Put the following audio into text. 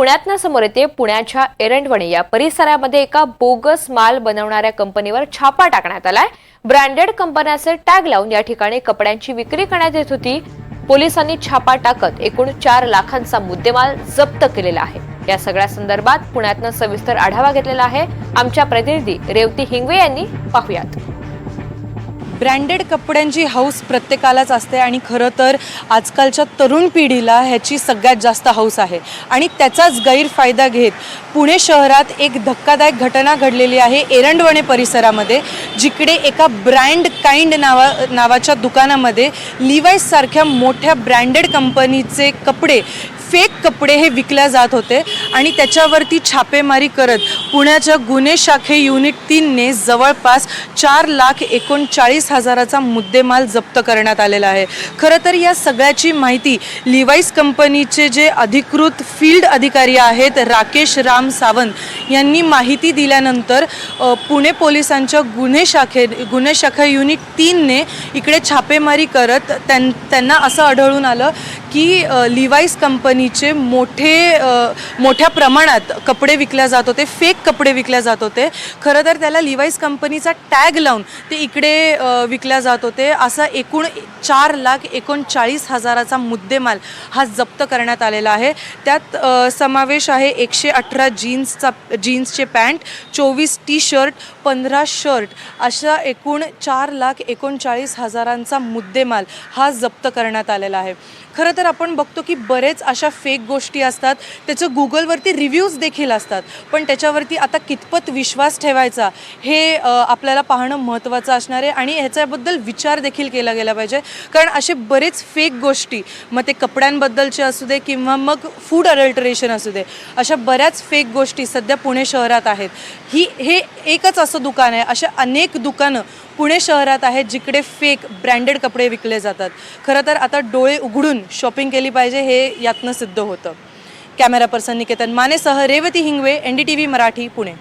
पुण्यातनं समोर येते पुण्याच्या एरंडवणे. या परिसरामध्ये एका बोगस माल बनवणाऱ्या कंपनीवर छापा टाकण्यात आलाय. ब्रँडेड कंपन्याचे टॅग लावून या ठिकाणी कपड्यांची विक्री करण्यात येत होती. पोलिसांनी छापा टाकत एकूण चार लाखांचा मुद्देमाल जप्त केलेला आहे. या सगळ्या संदर्भात पुण्यातनं सविस्तर आढावा घेतलेला आहे. आमच्या प्रतिनिधी रेवती हिंगवे यांनी पाहुयात. ब्रँडेड कपड्यांची हौस प्रत्येकालाच असते आणि खरं तर आजकालच्या तरुण पिढीला ह्याची सगळ्यात जास्त हौस आहे. आणि त्याचाच गैरफायदा घेत पुणे शहरात एक धक्कादायक घटना घडलेली आहे एरंडवणे परिसरामध्ये जिकडे एका ब्रँड काइंड नावा नावाच्या दुकानामध्ये लिवाईससारख्या मोठ्या ब्रँडेड कंपनीचे कपडे फेक कपडे हे विकल्या जात होते आणि त्याच्यावरती छापेमारी करत पुण्याच्या गुन्हे शाखे युनिट तीनने जवळपास चार लाख एकोणचाळीस हजाराचा मुद्देमाल जप्त करण्यात आलेला आहे. खरं तर या सगळ्याची माहिती लिवाईस कंपनीचे जे अधिकृत फील्ड अधिकारी आहेत राकेश राम सावंत यांनी माहिती दिल्यानंतर पुणे पोलिसांच्या गुन्हे शाखे गुन्हे शाखा युनिट तीनने इकडे छापेमारी करत त्यां त्यांना असं आढळून आलं की लिवाईस कंपनीचे मोठे मोठ्या प्रमाणात कपडे विकल्या जात होते फेक कपडे विकल्या जात होते. खरं तर त्याला लिवाईस कंपनीचा टॅग लावून ते इकडे विकल्या जात होते. असा एकूण चार लाख एकोणचाळीस हजाराचा मुद्देमाल हा जप्त करण्यात आलेला आहे. त्यात समावेश आहे एकशे अठरा जीन्सचा जीन्सचे पॅन्ट चोवीस टी शर्ट पंधरा शर्ट अशा एकूण चार लाख एकोणचाळीस हजारांचा मुद्देमाल हा जप्त करण्यात आलेला आहे. खरं तर तर आपण बघतो की बरेच अशा फेक गोष्टी असतात. त्याचं गुगलवरती रिव्ह्यूज देखील असतात. पण त्याच्यावरती आता कितपत विश्वास ठेवायचा हे आपल्याला पाहणं महत्त्वाचं असणार आहे आणि ह्याच्याबद्दल विचार देखील केला गेला पाहिजे. कारण असे बरेच फेक गोष्टी मग ते कपड्यांबद्दलचे असू दे किंवा मग फूड अडल्टरेशन असू दे अशा बऱ्याच फेक गोष्टी सध्या पुणे शहरात आहेत. ही हे एकच असं दुकान आहे. अशा अनेक दुकानं पुणे शहरात आहेत जिकडे फेक ब्रँडेड कपडे विकले जातात. खरं तर आता डोळे उघडून शॉपिंग केली पाहिजे हे यातनं सिद्ध होतं. Camera person Niketan मानेसह Revathi Hingwe N D T V Marathi Pune.